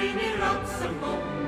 We need lots of Mond.